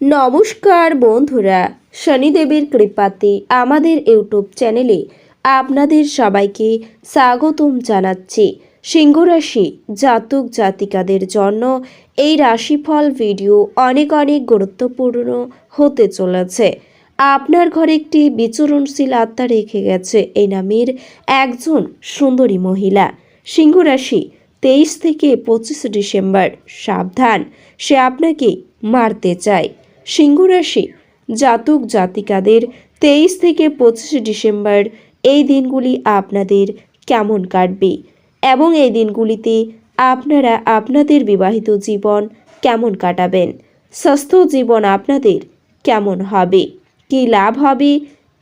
নমস্কার বন্ধুরা, শনিদেবের কৃপাতে আমাদের ইউটিউব চ্যানেলে আপনাদের সবাইকে স্বাগতম জানাচ্ছি। সিংহরাশি জাতক জাতিকাদের জন্য এই রাশিফল ভিডিও অনেক অনেক গুরুত্বপূর্ণ হতে চলেছে। আপনার ঘরে একটি বিচরণশীল আত্মা রেখে গেছে এই নামের একজন সুন্দরী মহিলা। সিংহরাশি তেইশ থেকে পঁচিশ ডিসেম্বর, সাবধান, সে আপনাকে মারতে চায়। সিংহরাশি। জাতক জাতিকাদের তেইশ থেকে পঁচিশে ডিসেম্বর এই দিনগুলি আপনাদের কেমন কাটবে? এবং এই দিনগুলিতে আপনারা আপনাদের বিবাহিত জীবন কেমন কাটাবেন? স্বাস্থ্য জীবন আপনাদের কেমন হবে? কী লাভ হবে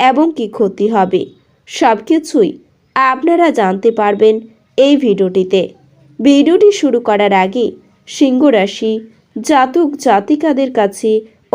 এবং কী ক্ষতি হবে? সব কিছুই আপনারা জানতে পারবেন এই ভিডিওটিতে। ভিডিওটি শুরু করার আগে সিংহ রাশি জাতক জাতিকাদের কাছে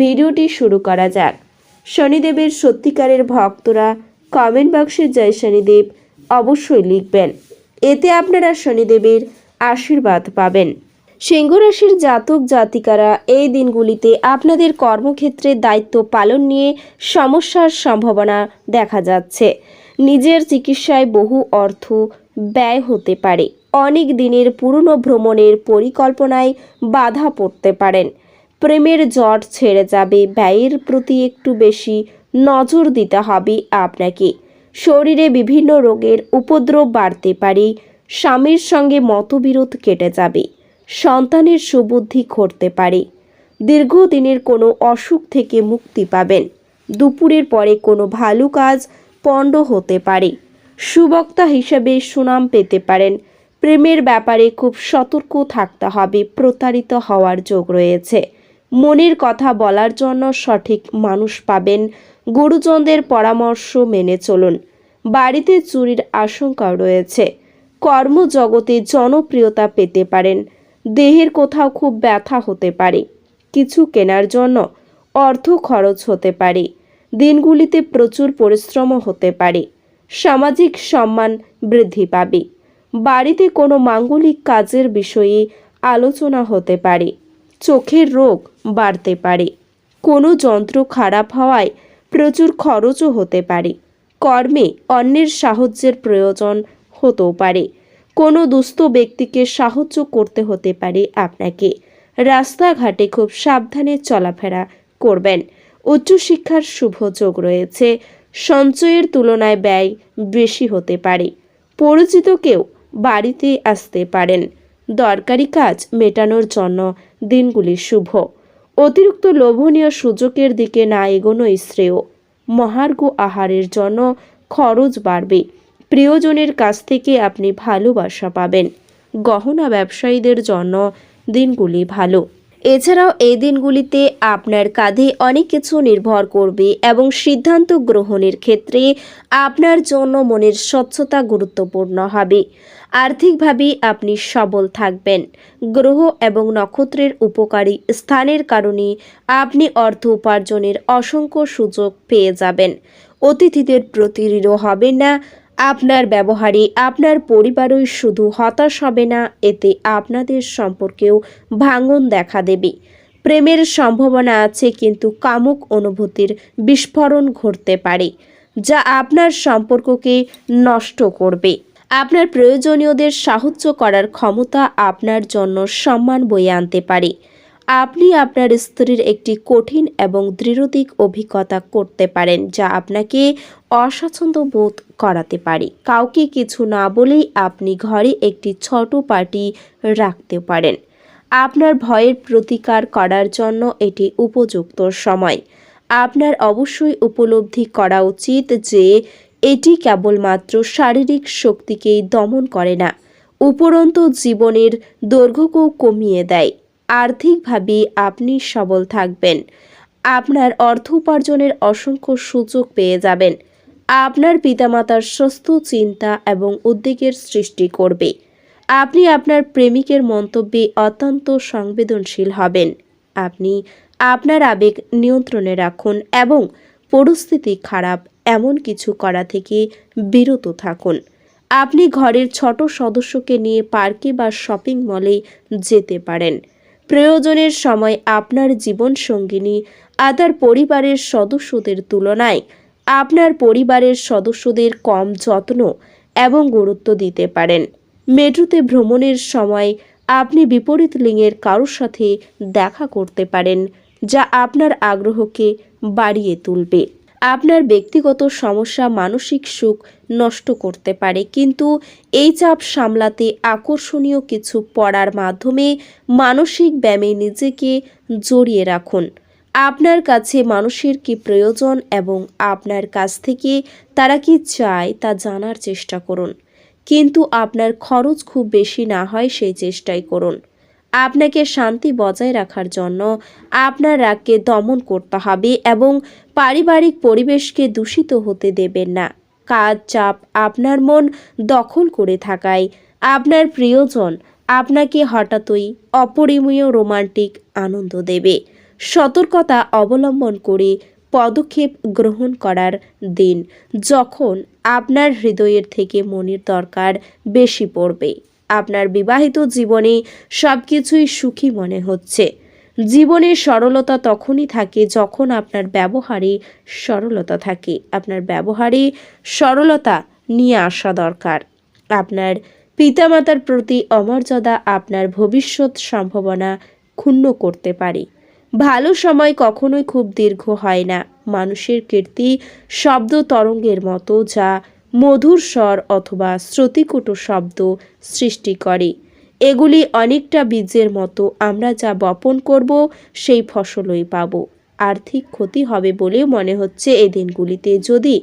ভিডিওটি শুরু করা যাক। শনিদেবের সত্যিকারের ভক্তরা কমেন্ট বক্সে জয় শনিদেব অবশ্যই লিখবেন। এতে আপনারা শনিদেবের আশীর্বাদ পাবেন। সিংহ রাশির জাতক জাতিকারা এই দিনগুলিতে আপনাদের কর্মক্ষেত্রে দায়িত্ব পালন নিয়ে সমস্যার সম্ভাবনা দেখা যাচ্ছে। নিজের চিকিৎসায় বহু অর্থ ব্যয় হতে পারে। অনেক দিনের পুরনো ভ্রমণের পরিকল্পনায় বাধা পড়তে পারেন। প্রেমের জট ছেড়ে যাবে, ব্যয়ের প্রতি একটু বেশি নজর দিতে হবে আপনাকে। শরীরে বিভিন্ন রোগের উপদ্রব বাড়তে পারে, স্বামীর সঙ্গে মতবিরোধ কেটে যাবে, সন্তানের সুবুদ্ধি ঘটতে পারে। দীর্ঘদিনের কোনো অসুখ থেকে মুক্তি পাবেন। দুপুরের পরে কোনো ভালো কাজ পণ্ড হতে পারে। সুবক্তা হিসেবে সুনাম পেতে পারেন। প্রেমের ব্যাপারে খুব সতর্ক থাকতে হবে, প্রতারিত হওয়ার যোগ রয়েছে। মনের কথা বলার জন্য সঠিক মানুষ পাবেন। গুরুজনদের পরামর্শ মেনে চলুন। বাড়িতে চুরির আশঙ্কা রয়েছে। কর্মজগতে জনপ্রিয়তা পেতে পারেন। দেহের কোথাও খুব ব্যথা হতে পারে। কিছু কেনার জন্য অর্থ খরচ হতে পারে। দিনগুলিতে প্রচুর পরিশ্রমও হতে পারে। সামাজিক সম্মান বৃদ্ধি পাবে। বাড়িতে কোনো মাঙ্গলিক কাজের বিষয়ে আলোচনা হতে পারে। চোখের রোগ বাড়তে পারে। কোনো যন্ত্র খারাপ হওয়ায় প্রচুর খরচও হতে পারে। কর্মে অন্যের সাহায্যের প্রয়োজন হতেও পারে। কোনো দুস্থ ব্যক্তিকে সাহায্য করতে হতে পারে আপনাকে। রাস্তাঘাটে খুব সাবধানে চলাফেরা করবেন। উচ্চশিক্ষার শুভ যোগ রয়েছে। সঞ্চয়ের তুলনায় ব্যয় বেশি হতে পারে। পরিচিত কেউ বাড়িতে আসতে পারেন। দরকারি কাজ মেটানোর জন্য দিনগুলি শুভ। অতিরিক্ত লোভনীয় সুযোগের দিকে না এগোনোই শ্রেয়। মহার্ঘ আহারের জন্য খরচ বাড়বে। প্রিয়জনের কাছ থেকে আপনি ভালোবাসা পাবেন। গহনা ব্যবসায়ীদের জন্য দিনগুলি ভালো। এছাড়াও এই দিনগুলিতে আপনার কাঁধে অনেক কিছু নির্ভর করবে এবং সিদ্ধান্ত গ্রহণের ক্ষেত্রে আপনার জন্য মনের স্বচ্ছতা গুরুত্বপূর্ণ হবে। আর্থিকভাবে আপনি সবল থাকবেন। গ্রহ এবং নক্ষত্রের উপকারী স্থানের কারণে আপনি অর্থ উপার্জনের অসংখ্য সুযোগ পেয়ে যাবেন। অতিথিদের প্রতি হবেন না। আপনার ব্যবহারে আপনার পরিবারই শুধু হতাশ হবে না, এতে আপনাদের সম্পর্কেও ভাঙন দেখা দেবে। প্রেমের সম্ভাবনা আছে কিন্তু কামুক অনুভূতির বিস্ফোরণ ঘটতে পারে, যা আপনার সম্পর্ককে নষ্ট করবে। আপনার প্রয়োজনীয়দের সাহায্য করার ক্ষমতা আপনার জন্য সম্মান বয়ে আনতে পারে। আপনি আপনার স্ত্রীর একটি কঠিন এবং দৃঢ়দিক অভিজ্ঞতা করতে পারেন, যা আপনাকে অস্বাচ্ছন্দ্য বোধ করাতে পারে। কাউকে কিছু না বলেই আপনি ঘরে একটি ছোট পার্টি রাখতে পারেন। আপনার ভয়ের প্রতিকার করার জন্য এটি উপযুক্ত সময়। আপনার অবশ্যই উপলব্ধি করা উচিত যে এটি কেবলমাত্র শারীরিক শক্তিকেই দমন করে না, উপরন্তু জীবনের দৈর্ঘ্যকেও কমিয়ে দেয়। আর্থিকভাবে আপনি সবল থাকবেন। আপনার অর্থ উপার্জনের অসংখ্য সুযোগ পেয়ে যাবেন। আপনার পিতামাতার সুস্থ চিন্তা এবং উদ্বেগের সৃষ্টি করবে। আপনি আপনার প্রেমিকের মন্তব্যে অত্যন্ত সংবেদনশীল হবেন। আপনি আপনার আবেগ নিয়ন্ত্রণে রাখুন এবং পরিস্থিতি খারাপ এমন কিছু করা থেকে বিরত থাকুন। আপনি ঘরের ছোট সদস্যকে নিয়ে পার্কে বা শপিং মলে যেতে পারেন। প্রয়োজনের সময় আপনার জীবন সঙ্গিনী আদার পরিবারের সদস্যদের তুলনায় আপনার পরিবারের সদস্যদের কম যত্ন এবং গুরুত্ব দিতে পারেন। মেট্রোতে ভ্রমণের সময় আপনি বিপরীত লিঙ্গের কারোর সাথে দেখা করতে পারেন, যা আপনার আগ্রহকে বাড়িয়ে তুলবে। আপনার ব্যক্তিগত সমস্যা, মানসিক সুখ নষ্ট করতে পারে। কিন্তু এই চাপ সামলাতে আকর্ষণীয় কিছু পড়ার মাধ্যমে মানসিক ব্যায়ামে নিজেকে জড়িয়ে রাখুন। আপনার কাছে মানুষের কি প্রয়োজন এবং আপনার কাছ থেকে তারা কি চায় তা জানার চেষ্টা করুন। কিন্তু আপনার খরচ খুব বেশি না হয় সেই চেষ্টাই করুন। আপনাকে শান্তি বজায় রাখার জন্য আপনার রাগকে দমন করতে হবে এবং পারিবারিক পরিবেশকে দূষিত হতে দেবেন না। কাজ চাপ আপনার মন দখল করে থাকায় আপনার প্রিয়জন আপনাকে হঠাৎই অপরিমীয় রোমান্টিক আনন্দ দেবে। সতর্কতা অবলম্বন করে পদক্ষেপ গ্রহণ করার দিন যখন আপনার হৃদয়ের থেকে মনের দরকার বেশি পড়বে। আপনার বিবাহিত জীবনে সব কিছুই সুখী মনে হচ্ছে। জীবনের সরলতা তখনই থাকে যখন আপনার ব্যবহারে সরলতা থাকে। আপনার ব্যবহারে সরলতা নিয়ে আসা দরকার। আপনার পিতামাতার প্রতি অমর্যাদা আপনার ভবিষ্যৎ সম্ভাবনা ক্ষুণ্ণ করতে পারে। ভালো সময় কখনোই খুব দীর্ঘ হয় না। মানুষের কীর্তি শব্দ তরঙ্গের মতো যা মধুর স্বর অথবা শ্রুতিকুট শব্দ সৃষ্টি করে। এগুলি অনেকটা বীজের মতো আমরা যা বপন করব, সেই ফসলই পাব। আর্থিক ক্ষতি হবে বলে মনে হচ্ছে এই দিনগুলিতে। যদি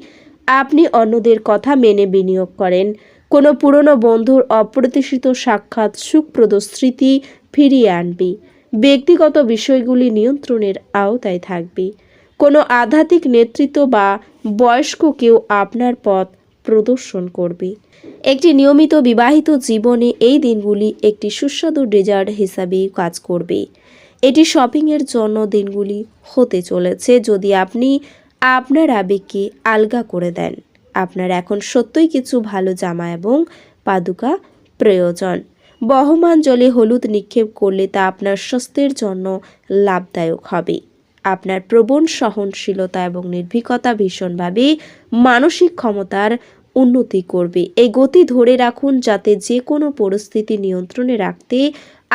আপনি অন্যদের কথা মেনে বিনিয়োগ করেন, কোনো পুরনো বন্ধুর অপ্রত্যাশিত সাক্ষাৎ, সুখপ্রদ স্মৃতি ফিরিয়ে আনবে। ব্যক্তিগত বিষয়গুলি নিয়ন্ত্রণের আওতায় থাকবে। কোনো আধ্যাত্মিক নেতৃত্ব বা বয়স্ক কেউ আপনার পথ প্রদর্শন করবে। একটি নিয়মিত বিবাহিত জীবনে এই দিনগুলি একটি সুস্বাদু ডেজার্ট হিসাবে কাজ করবে। এটি শপিংয়ের জন্য দিনগুলি হতে চলেছে যদি আপনি আপনার আবেগকে আলগা করে দেন। আপনার এখন সত্যই কিছু ভালো জামা এবং পাদুকা প্রয়োজন। বহমান জলে হলুদ নিক্ষেপ করলে তা আপনার স্বাস্থ্যের জন্য লাভদায়ক হবে। আপনার প্রবণ সহনশীলতা এবং নির্ভীকতা ভীষণভাবে মানসিক ক্ষমতার উন্নতি করবে। এই গতি ধরে রাখুন যাতে যে কোনো পরিস্থিতি নিয়ন্ত্রণে রাখতে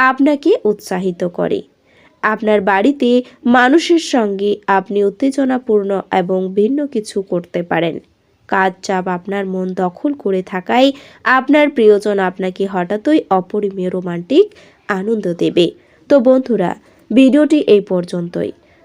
আপনাকে উৎসাহিত করে। আপনার বাড়িতে মানুষের সঙ্গে আপনি উত্তেজনাপূর্ণ এবং ভিন্ন কিছু করতে পারেন। কাজ চাপ আপনার মন দখল করে থাকায় আপনার প্রিয়জন আপনাকে হঠাৎই অপরিমেয় রোমান্টিক আনন্দ দেবে। তো বন্ধুরা, ভিডিওটি এই পর্যন্তই।